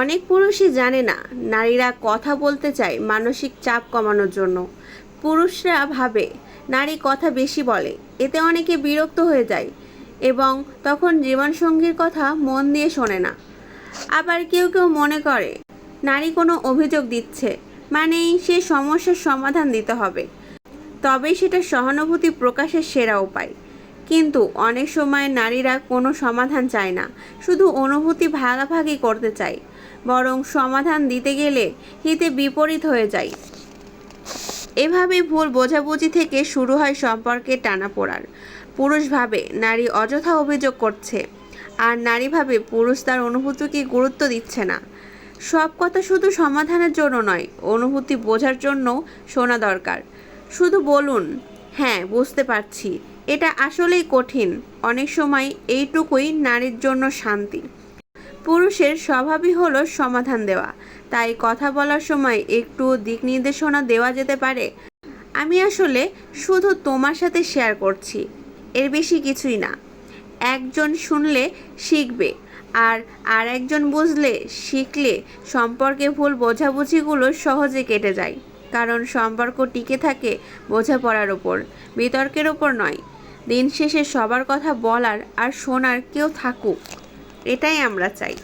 অনেক পুরুষই জানে না, নারীরা কথা বলতে চায় মানসিক চাপ কমানোর জন্য। পুরুষরা ভাবে, নারী কথা বেশি বলে, এতে অনেকে বিরক্ত হয়ে যায় এবং তখন জীবনসঙ্গীর কথা মন দিয়ে শোনে না। আবার কেউ কেউ মনে করে, নারী কোনো অভিযোগ দিচ্ছে, মানেই সে সমস্যার সমাধান দিতে হবে। তবেই সেটা সহানুভূতি প্রকাশের সেরা উপায়। কিন্তু অনেক সময় নারীরা কোনো সমাধান চায় না, শুধু অনুভূতি ভাগাভাগি করতে চায়। বরং সমাধান দিতে গেলে হিতে বিপরীত হয়ে যায়। এভাবে ভুল বোঝাবুঝি থেকে শুরু হয় সম্পর্কে টানাপোড়ার পুরুষ ভাবে নারী অযথা অভিযোগ করছে, আর নারী ভাবে পুরুষ তার অনুভূতিকে গুরুত্ব দিচ্ছে না। সব কথা শুধু সমাধানের জন্য নয়, অনুভূতি বোঝার জন্য শোনা দরকার। শুধু বলুন হ্যাঁ বুঝতে পারছি। এটা আসলেই কঠিন। অনেক সময় এইটুকুই নারীর জন্য শান্তি। পুরুষের স্বভাবই হলো সমাধান দেওয়া। তাই কথা বলার সময় একটু দিক নির্দেশনা দেওয়া যেতে পারে। আমি আসলে শুধু তোমার সাথে শেয়ার করছি। এর বেশি কিছুই না। একজন শুনলে শিখবে আর আর একজন বুঝলে শিখলে সম্পর্কে ভুল বোঝাবুঝিগুলো সহজে কেটে যায়। কারণ সম্পর্ক টিকে থাকে বোঝাপড়ার ওপর, বিতর্কের ওপর নয়। দিন শেষে সবার কথা বলার আর শোনার কেউ থাকুক এটাই আমরা চাই।